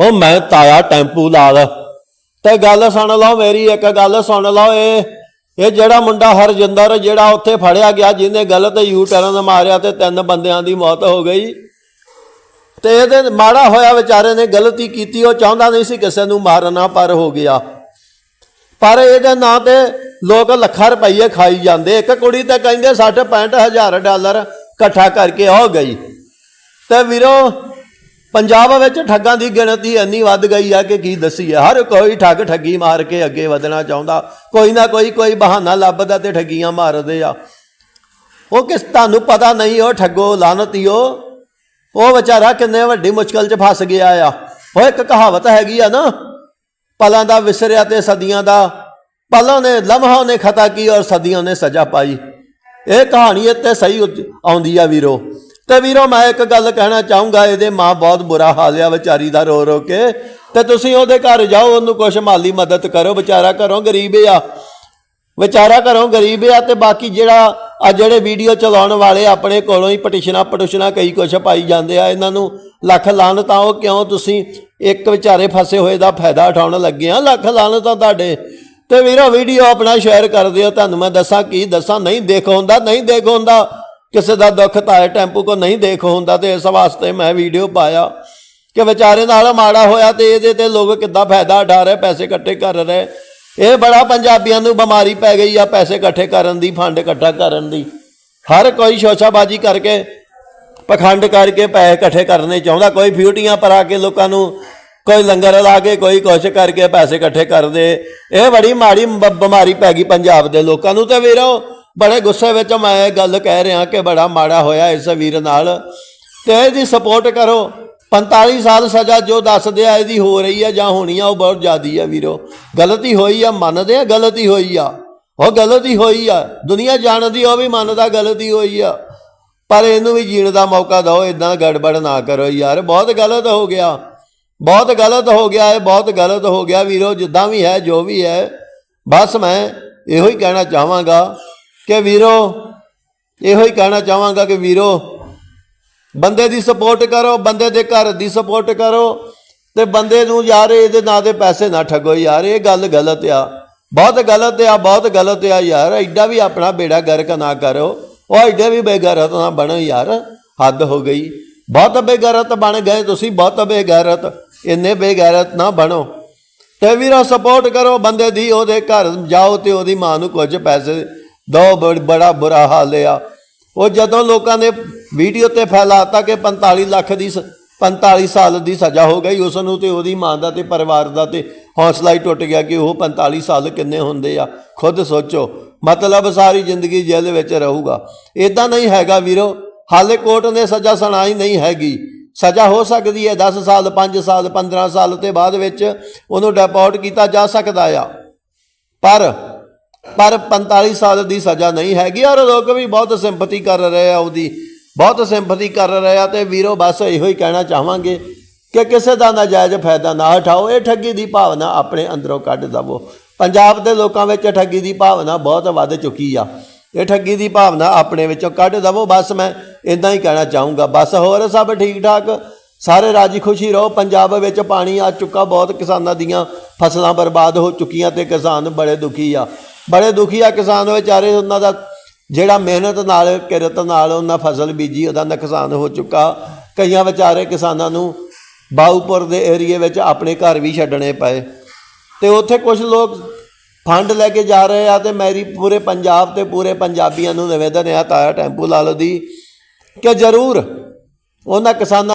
ਉਹ ਮੈਂ ਤਾਇਆ ਟੈਂਪੂ ਲਾਲ ਤੇ ਗੱਲ ਸੁਣ ਲਓ ਮੇਰੀ, ਇੱਕ ਗੱਲ ਸੁਣ ਲਓ ਇਹ। ਇਹ ਜਿਹੜਾ ਮੁੰਡਾ ਹਰਜਿੰਦਰ, ਜਿਹੜਾ ਉੱਥੇ ਫੜਿਆ ਗਿਆ, ਜਿਹਨੇ ਗਲਤ ਯੂ ਟਰਨ ਮਾਰਿਆ ਤੇ ਤਿੰਨ ਬੰਦਿਆਂ ਦੀ ਮੌਤ ਹੋ ਗਈ। ਤੇ ਇਹਦੇ ਮਾੜਾ ਹੋਇਆ ਵਿਚਾਰੇ ਨੇ ਗਲਤੀ ਕੀਤੀ, ਉਹ ਚਾਹੁੰਦਾ ਨਹੀਂ ਸੀ ਕਿਸੇ ਨੂੰ ਮਾਰਨਾ, ਪਰ ਹੋ ਗਿਆ। ਪਰ ਇਹਦੇ ਨਾਂ ਤੇ ਲੋਕ ਲੱਖਾਂ ਰੁਪਈਏ ਖਾਈ ਜਾਂਦੇ। ਇੱਕ ਕੁੜੀ ਤੇ ਕਹਿੰਦੇ 60 65 ਹਜ਼ਾਰ ਡਾਲਰ ਇਕੱਠਾ ਕਰਕੇ ਹੋ ਗਈ। ਤੇ ਵੀਰੋ ਪੰਜਾਬ ਵਿੱਚ ਠੱਗਾਂ ਦੀ ਗਿਣਤੀ ਇੰਨੀ ਵੱਧ ਗਈ ਆ ਕਿ ਕੀ ਦਸੀਏ? ਹਰ ਕੋਈ ਠੱਗ ਠੱਗੀ ਮਾਰ ਕੇ ਅੱਗੇ ਵਧਣਾ ਚਾਹੁੰਦਾ। ਕੋਈ ਨਾ ਕੋਈ ਕੋਈ ਬਹਾਨਾ ਲੱਭਦਾ ਤੇ ਠੱਗੀਆਂ ਮਾਰਦੇ ਆ। ਉਹ ਕਿਸ, ਤੁਹਾਨੂੰ ਪਤਾ ਨਹੀਂ, ਉਹ ਠੱਗੋ ਲਾਨਤੀਓ ਉਹ ਵਿਚਾਰਾ ਕਿੰਨੇ ਵੱਡੀ ਮੁਸ਼ਕਲ 'ਚ ਫਸ ਗਿਆ ਆ। ਉਹ ਇੱਕ ਕਹਾਵਤ ਹੈਗੀ ਆ ਨਾ, ਪਲਾਂ ਦਾ ਵਿਸਰਿਆ ਤੇ ਸਦੀਆਂ ਦਾ। ਪਲਾਂ ਨੇ, ਲਮਹਾ ਨੇ ਖਤਾ ਕੀ ਔਰ ਸਦੀਆਂ ਨੇ ਸਜ਼ਾ ਪਾਈ। ਇਹ ਕਹਾਣੀ ਇੱਥੇ ਸਹੀ ਆਉਂਦੀ ਆ ਵੀਰੋ। ਤੇ ਵੀਰੋ, ਮੈਂ ਇੱਕ ਗੱਲ ਕਹਿਣਾ ਚਾਹੂੰਗਾ, ਇਹਦੇ ਮਾਂ ਬਹੁਤ ਬੁਰਾ ਹਾਲ ਆ ਵਿਚਾਰੀ ਦਾ ਰੋ ਰੋ ਕੇ। ਤੇ ਤੁਸੀਂ ਉਹਦੇ ਘਰ ਜਾਓ, ਉਹਨੂੰ ਕੁਛ ਮਾਲੀ ਮਦਦ ਕਰੋ, ਵਿਚਾਰਾ ਘਰੋਂ ਗਰੀਬ ਆ। ਵਿਚਾਰਾ ਘਰੋਂ ਗਰੀਬ ਆ ਤੇ ਬਾਕੀ ਜਿਹੜਾ ਆ ਜਿਹੜੇ ਵੀਡੀਓ ਚਲਾਉਣ ਵਾਲੇ ਆਪਣੇ ਕੋਲੋਂ ਹੀ ਪਟੀਸ਼ਨਾਂ ਪਟੂਸ਼ਨਾਂ ਕਈ ਕੁਛ ਪਾਈ ਜਾਂਦੇ ਆ, ਇਹਨਾਂ ਨੂੰ ਲੱਖ ਲਾਨਤਾਂ ਉਹ ਕਿਉਂ ਤੁਸੀਂ ਇੱਕ ਵਿਚਾਰੇ ਫਸੇ ਹੋਏ ਦਾ ਫਾਇਦਾ ਉਠਾਉਣ ਲੱਗੇ ਆ, ਲੱਖ ਲਾਨਤਾਂ ਤੁਹਾਡੇ। ਤੇ ਵੀਰੋ, ਵੀਡੀਓ ਆਪਣਾ ਸ਼ੇਅਰ ਕਰ ਦਿਓ, ਤੁਹਾਨੂੰ ਮੈਂ ਦੱਸਾਂ ਕੀ ਦੱਸਾਂ, ਨਹੀਂ ਦੇਖ ਹੁੰਦਾ, ਨਹੀਂ ਦੇਖ ਹੁੰਦਾ। ਕਿਸੇ ਦਾ ਦੁੱਖ ਤਾਂ ਹੈ ਟੈਂਪੂ ਕੋ ਨਹੀਂ ਦੇਖ ਹੁੰਦਾ ਤੇ ਇਸ ਵਾਸਤੇ ਮੈਂ ਵੀਡੀਓ ਪਾਇਆ ਕਿ ਵਿਚਾਰੇ ਨਾਲ ਮਾੜਾ ਹੋਇਆ ਤੇ ਇਹਦੇ ਤੇ ਲੋਕ ਕਿੱਦਾਂ ਫਾਇਦਾ ਉਠਾ ਰਹੇ, ਪੈਸੇ ਇਕੱਠੇ ਕਰ ਰਹੇ। ਇਹ ਬੜਾ ਪੰਜਾਬੀਆਂ ਨੂੰ ਬਿਮਾਰੀ ਪੈ ਗਈ ਆ ਪੈਸੇ ਇਕੱਠੇ ਕਰਨ ਦੀ, ਫੰਡ ਇਕੱਠਾ ਕਰਨ ਦੀ। ਹਰ ਕੋਈ ਸ਼ੋਸ਼ਾਬਾਜੀ ਕਰਕੇ, ਪਖੰਡ ਕਰਕੇ ਪੈਸੇ ਇਕੱਠੇ ਕਰਨੇ ਚਾਹੁੰਦਾ, ਕੋਈ ਫਿਊਟੀਆਂ ਪਰਾ ਕੇ ਲੋਕਾਂ ਨੂੰ, ਕੋਈ ਲੰਗਰ ਲਾ ਕੇ, ਕੋਈ ਕੁਛ ਕਰਕੇ ਪੈਸੇ ਇਕੱਠੇ ਕਰਦੇ। ਇਹ ਬੜੀ ਮਾੜੀ ਬਿਮਾਰੀ ਪੈ ਗਈ ਪੰਜਾਬ ਦੇ ਲੋਕਾਂ ਨੂੰ ਤੇ ਵੀਰੋ ਬੜੇ ਗੁੱਸੇ ਵਿੱਚ ਮੈਂ ਇਹ ਗੱਲ ਕਹਿ ਰਿਹਾ ਕਿ ਬੜਾ ਮਾੜਾ ਹੋਇਆ ਇਸ ਵੀਰ ਨਾਲ। ਤੇ ਇਹਦੀ ਸਪੋਰਟ ਕਰੋ। 45 ਸਾਲ ਸਜ਼ਾ ਜੋ ਦੱਸਦੇ ਆ, ਇਹਦੀ ਹੋ ਰਹੀ ਆ ਜਾਂ ਹੋਣੀ ਆ, ਉਹ ਬਹੁਤ ਜ਼ਿਆਦੀ ਆ ਵੀਰੋ। ਗਲਤੀ ਹੋਈ ਆ, ਮੰਨਦੇ ਆ ਗਲਤੀ ਹੋਈ ਆ। ਉਹ ਗਲਤੀ ਹੋਈ ਆ। ਦੁਨੀਆ ਜਾਣਦੀ ਉਹ ਵੀ ਮੰਨਦਾ ਗਲਤੀ ਹੋਈ ਆ। ਪਰ ਇਹਨੂੰ ਵੀ ਜੀਣ ਦਾ ਮੌਕਾ ਦਿਓ ਇਦਾਂ ਗੜਬੜ ਨਾ ਕਰੋ ਯਾਰ। ਬਹੁਤ ਗਲਤ ਹੋ ਗਿਆ। ਬਹੁਤ ਗਲਤ ਹੋ ਗਿਆ ਇਹ, ਬਹੁਤ ਗਲਤ ਹੋ ਗਿਆ ਵੀਰੋ। ਜਿੱਦਾਂ ਵੀ ਹੈ, ਜੋ ਵੀ ਹੈ। ਬਸ ਮੈਂ ਇਹੋ ਹੀ ਕਹਿਣਾ ਚਾਹਾਂਗਾ। ਕਿ ਵੀਰੋ, ਇਹੋ ਹੀ ਕਹਿਣਾ ਚਾਹਾਂਗਾ ਕਿ ਵੀਰੋ, ਬੰਦੇ ਦੀ ਸਪੋਰਟ ਕਰੋ, ਬੰਦੇ ਦੇ ਘਰ ਦੀ ਸਪੋਰਟ ਕਰੋ ਤੇ ਬੰਦੇ ਨੂੰ ਯਾਰ ਇਹਦੇ ਨਾਂ ਦੇ ਪੈਸੇ ਨਾ ਠੱਗੋ ਯਾਰ, ਇਹ ਗੱਲ ਗਲਤ ਆ। ਬਹੁਤ ਗਲਤ ਆ, ਬਹੁਤ ਗਲਤ ਆ ਯਾਰ, ਐਡਾ ਵੀ ਆਪਣਾ ਬੇੜਾ ਗਰਕ ਨਾ ਕਰੋ। ਉਹ ਐਡੇ ਵੀ ਬੇਗਰਤ ਨਾ ਬਣੋ ਯਾਰ, ਹੱਦ ਹੋ ਗਈ। ਬਹੁਤ ਬੇਗਰਤ ਬਣ ਗਏ ਤੁਸੀਂ, ਬਹੁਤ ਬੇਗੈਰਤ, ਇੰਨੇ ਬੇਗੈਰਤ ਨਾ ਬਣੋ। ਤੇ ਵੀਰੋ ਸਪੋਰਟ ਕਰੋ ਬੰਦੇ ਦੀ, ਉਹਦੇ ਘਰ ਜਾਓ ਤੇ ਉਹਦੀ ਮਾਂ ਨੂੰ ਕੁਝ ਪੈਸੇ ਦੋ ਬੜਾ ਬੁਰਾ ਹਾਲ ਆ। ਉਹ ਜਦੋਂ ਲੋਕਾਂ ਨੇ ਵੀਡੀਓ ਤੇ ਫੈਲਾਤਾ ਕਿ 45 ਲੱਖ ਦੀ ਸ- 45 ਸਾਲ ਦੀ ਸਜ਼ਾ ਹੋ ਗਈ, ਉਸ ਨੂੰ ਤੇ ਉਹਦੀ ਮਾਂ ਦਾ ਤੇ ਪਰਿਵਾਰ ਦਾ ਤੇ ਹੌਸਲਾ ਹੀ ਟੁੱਟ ਗਿਆ ਕਿ ਉਹ 45 ਸਾਲ ਕਿੰਨੇ ਹੁੰਦੇ ਆ। ਖੁਦ ਸੋਚੋ, ਮਤਲਬ ਸਾਰੀ ਜ਼ਿੰਦਗੀ ਜੇਲ੍ਹ ਵਿੱਚ ਰਹੂਗਾ। ਇਦਾਂ ਨਹੀਂ ਹੈਗਾ ਵੀਰੋ, ਹਾਲੇ ਕੋਰਟ ਨੇ ਸਜ਼ਾ ਸੁਣਾਈ ਨਹੀਂ ਹੈਗੀ। ਸਜ਼ਾ ਹੋ ਸਕਦੀ ਹੈ 10 ਸਾਲ 5 ਸਾਲ 15 ਸਾਲ ਤੇ ਬਾਅਦ ਵਿੱਚ ਉਹਨੂੰ ਡਿਪੋਰਟ ਕੀਤਾ ਜਾ ਸਕਦਾ ਆ। ਪਰ ਪਰ 45 ਸਾਲ ਦੀ ਸਜ਼ਾ ਨਹੀਂ ਹੈਗੀ ਔਰ ਲੋਕ ਵੀ ਬਹੁਤ ਸਿੰਪਥੀ ਕਰ ਰਹੇ ਆ ਉਹਦੀ, ਬਹੁਤ ਸਿੰਪਥੀ ਕਰ ਰਹੇ ਆ ਤੇ ਵੀਰੋ ਬਸ ਇਹੋ ਹੀ ਕਹਿਣਾ ਚਾਹਾਂਗੇ ਕਿ ਕਿਸੇ ਦਾ ਨਾਜਾਇਜ਼ ਫਾਇਦਾ ਨਾ ਉਠਾਓ, ਇਹ ਠੱਗੀ ਦੀ ਭਾਵਨਾ ਆਪਣੇ ਅੰਦਰੋਂ ਕੱਢ ਦਵੋ। ਪੰਜਾਬ ਦੇ ਲੋਕਾਂ ਵਿੱਚ ਠੱਗੀ ਦੀ ਭਾਵਨਾ ਬਹੁਤ ਵੱਧ ਚੁੱਕੀ ਆ। ਇਹ ਠੱਗੀ ਦੀ ਭਾਵਨਾ ਆਪਣੇ ਵਿੱਚੋਂ ਕੱਢ ਦਵੋ। ਬਸ ਮੈਂ ਇਦਾਂ ਹੀ ਕਹਿਣਾ ਚਾਹੂੰਗਾ। ਬਸ ਹੋਰ ਸਭ ਠੀਕ ਠਾਕ ਸਾਰੇ ਰਾਜੀ ਖੁਸ਼ੀ ਰਹੋ। ਪੰਜਾਬ ਵਿੱਚ ਪਾਣੀ ਆ ਚੁੱਕਾ। ਬਹੁਤ ਕਿਸਾਨਾਂ ਦੀਆਂ ਫਸਲਾਂ ਬਰਬਾਦ ਹੋ ਚੁੱਕੀਆਂ ਤੇ ਕਿਸਾਨ ਬੜੇ ਦੁਖੀ ਆ। ਬੜੇ ਦੁਖੀ ਆ ਕਿਸਾਨ ਵਿਚਾਰੇ ਉਹਨਾਂ ਦਾ ਜਿਹੜਾ ਮਿਹਨਤ ਨਾਲ, ਕਿਰਤ ਨਾਲ ਉਹਨਾਂ ਫਸਲ ਬੀਜੀ, ਉਹਦਾ ਨੁਕਸਾਨ ਹੋ ਚੁੱਕਾ। ਕਈਆਂ ਵਿਚਾਰੇ ਕਿਸਾਨਾਂ ਨੂੰ ਬਾਉਪੁਰ ਦੇ ਏਰੀਏ ਵਿੱਚ ਆਪਣੇ ਘਰ ਵੀ ਛੱਡਣੇ ਪਏ। ਤੇ ਉੱਥੇ ਕੁਝ ਲੋਕ ਫੰਡ ਲੈ ਕੇ ਜਾ ਰਹੇ ਆ ਤੇ ਮੇਰੀ ਪੂਰੇ ਪੰਜਾਬ ਤੇ ਪੂਰੇ ਪੰਜਾਬੀਆਂ ਨੂੰ ਨਿਵੇਦਨ ਆ, ਤਾਇਆ ਟੈਂਪੂ ਲਾਲੋ ਦੀ, ਕਿ ਜ਼ਰੂਰ ਉਹਨਾਂ ਕਿਸਾਨਾਂ